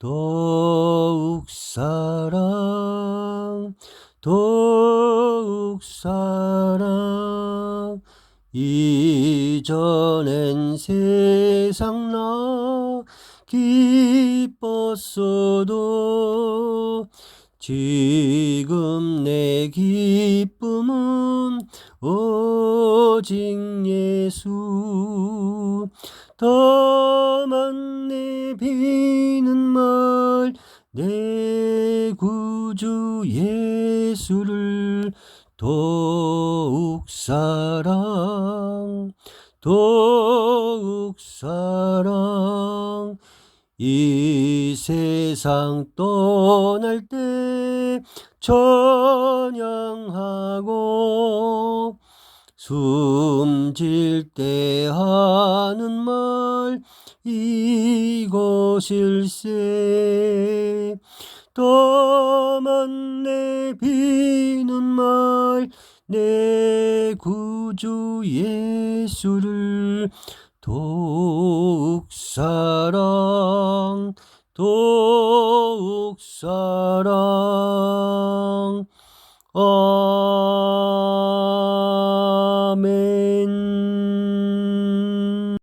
더욱 사랑 더욱 사랑. 이전엔 세상 나 기뻤어도 지금 내 기쁨은 오직 예수. 더 비는 말 내 구주 예수를 더욱 사랑 더욱 사랑. 이 세상 떠날 때 찬양하고 숨질 때 하는 말 이것일세. 떠만 내 비는 말 내 구주 예수를 더욱 사랑 더욱 사랑. 아멘